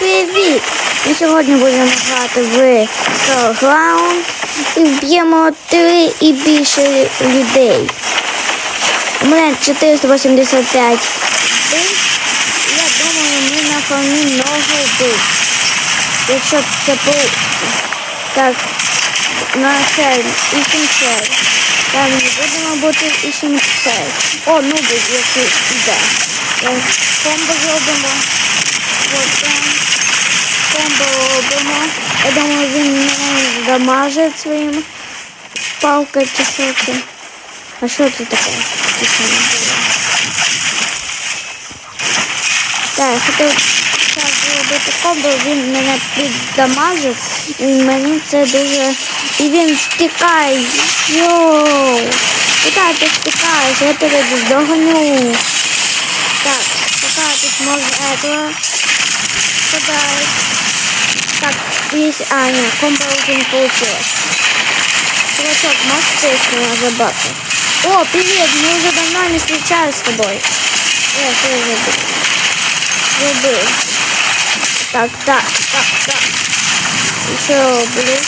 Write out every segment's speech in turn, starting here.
привіт! Ми сьогодні будемо грати в Star Ground і вб'ємо три і більше людей. У мене 485 вбив. Я думаю, ми на фоні много вбив. Якщо це вийде. Так, на цель, ищем цель. Там не будемо бути ищем цель. О, ну який іде. Комбо зробимо. От там. Комбо робимо. Я думаю, він мене дамажить своїм палкою чи що це. А що це таке? Так, я хотів зараз зробити комбо, він мене піддамажив, і мені це дуже... І він стікає. Йоу! Куда ти стікаєш? Я тебе здогоню. Так, пока тут можно этого подать. Так, есть... А, нет, комбо уже не получилось. Чувачок, можешь песню забаться? О, привет, мы уже давно не встречались с тобой. Я что я забыл? Забыл. Так, так, так, так. Еще, блин.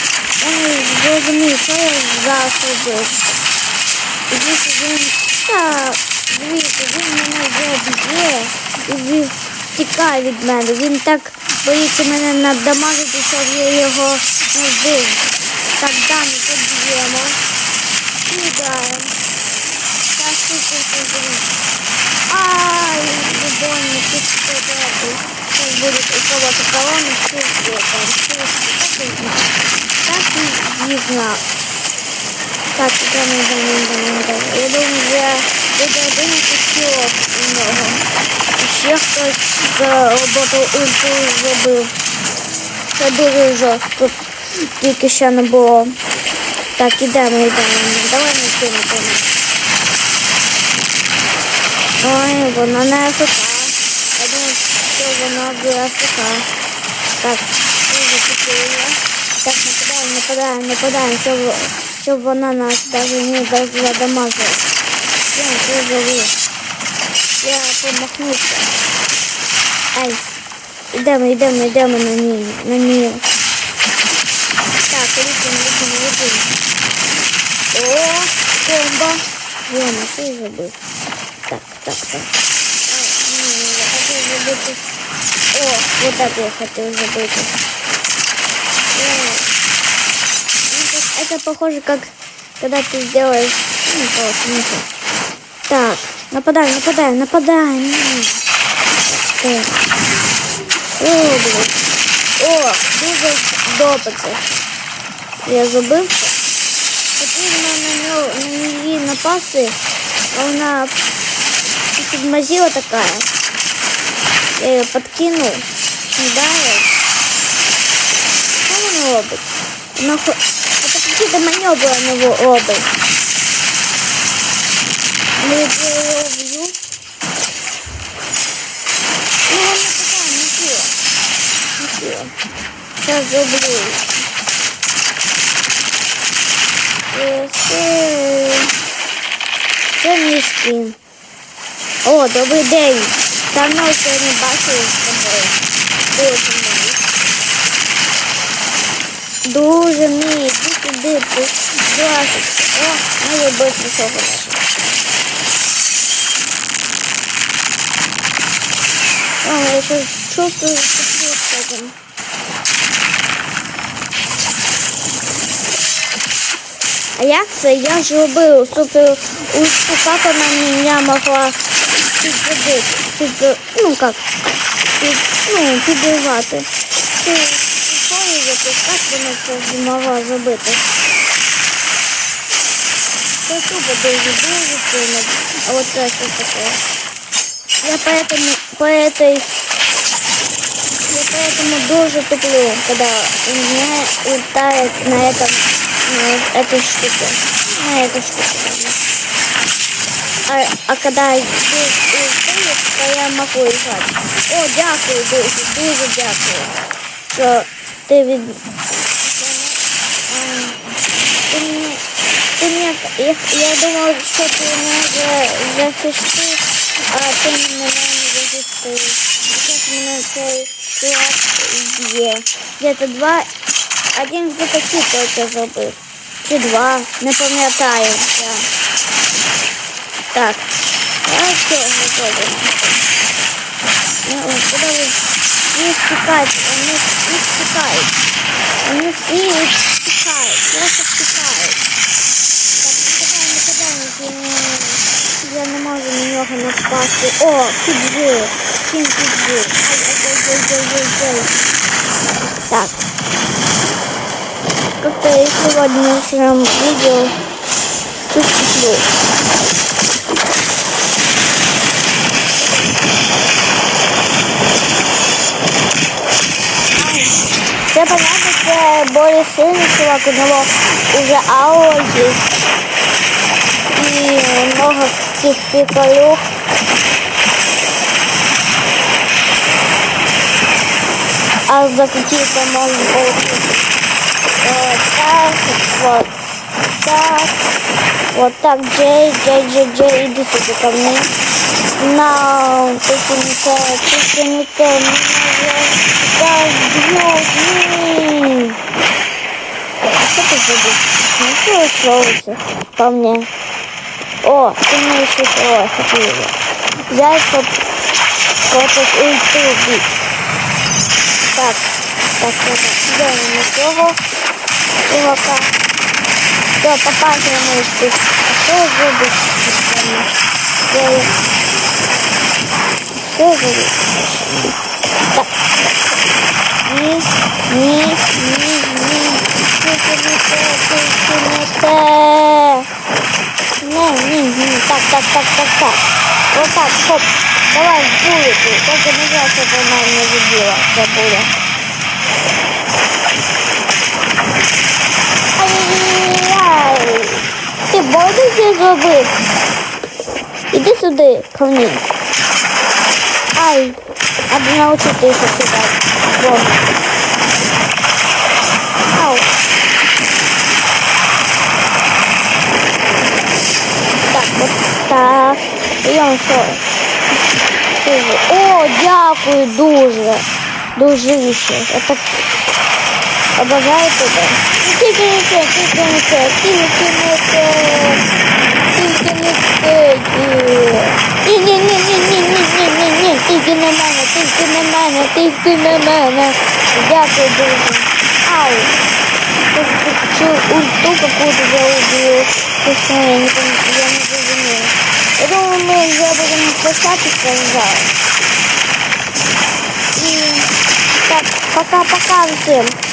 Я не зрозумів, що я зараз робив. Дивіться, він... Так, дивіться, він мене вже б'є і він втікає від мене. Він так боїться мене надамажити, щоб я його не вбив. Так, Дані, поб'ємо. Кидаємо. Так, супер, супер. Ай, любовні, тут что-то. Сейчас будет у кого-то колонна, чувствую там, чувствую. Так не знаю. Так, за ним, за ним. Я думаю, я буду 11 кіло у нього. Ще хтось за роботу ульту зробив. Це дуже жорстко. Тільки ще не було. Так, ідемо, ідемо. Давай не цим. Ой, вона не АФК. Я думаю, що вона була АФК. Так, дуже чотири. Так, нападаємо, нападаємо, нападаємо, щоб, щоб вона нас навіть не задамажила. Я це зробив. Я помахнувся. Ай, йдемо, йдемо, йдемо на ній, на ній. Так, літимо, літимо, літимо. О, комба. Я на що я забив. Так, так, так. А, ні, я хотів забити. О, вот так я хотів забити. О. Ну, то есть это похоже, как когда ты сделаешь... Ну, короче, не то. Так, нападаем, нападаем, нападаем. М. Так. О, блин. О, дуже допити. Я забив це. Потрібно на, нього, на неї напасти, а вона підмазила така. Я її подкинув. Ударив. Що вона робить? Вона хо... Це якісь маневри вона робить. Ну, Сила. Зараз зроблю. Це... Це... Мій. О, добрий день. Давно ще не бачили з тобою. Дуже милий. Дуже милий. Іди сюди, пластик. О, не любить нічого нашого. О, я ще чувствую, що плюс этим. А як це? Я ж робив супер ульту, как вона мене могла підзабити, підз... ну как, під, ну, підірвати. Ти школі запускати, вона це змогла зробити. Це тупо дуже дуже сильно. А вот це що таке. Я поэтому, по этой, я Поэтому дуже туплю, когда у меня летает на этом, на эту штуку. На этой штуке. А, а когда без летает, то я могу играть. О, дякую, дуже, дуже дякую. Что? ти від... Ти мені... Ты мне, я, я думал, что ты меня захистил, а ты меня не захистил. Сейчас меня твой 5 є. Де-то два, один з таких тільки зробив. Чи два, не пам'ятаю. Так, а все, готово. Ну, куди ви всі втікають, вони всі втікають. Вони всі втікають, просто втікають. Так, не кидай, не кидай, я не могу немного на нього. О, піджив, кін піджив. Так. Как-то я сегодня вечером видео выступлю. Все понятно, це более сильний чувак, у него уже аура есть. И много таких приколюх. А за какие-то можно получить вот так, вот так, вот так, Джей, Джей, Джей, Джей, иди сюда ко мне. На, ты не то, ты не то, меня бьет, А что ты забыл? Ну что устроился по мне? О, ты мне еще о, смотри. Взять вот ульту убить. Так, так, так, на цього чувака. Все, показуємо їх. А що зробить? Що зробить? Так. Ні, ні, ні, ні. Тільки не це, тільки не це. Не, ні, ні. Так, так, так, так, так. Вот так, хоп. Давай, вулицю. Тільки не знаю, щоб вона не любила. Це буде. Ай-яй. Ти здесь це Иди сюда, ко мне. Ай, аби научити, еще сюда. Боже. Ау. Так, вот так. и он все. Дякую дуже. Дружище. Я так обожаю тебе. Тільки не це, тільки не це, тільки не це. Тільки не це. Ні, ні, ні, ні, ні, ні, ні, ні, ні, тільки не мене, тільки не мене, тільки не мене. Дякую дуже. Ау. Цю ульту какую-то я убил. Честно, я не пом- я не разумею. Я думаю, мы уже будем прощаться уже так, пока-пока всім.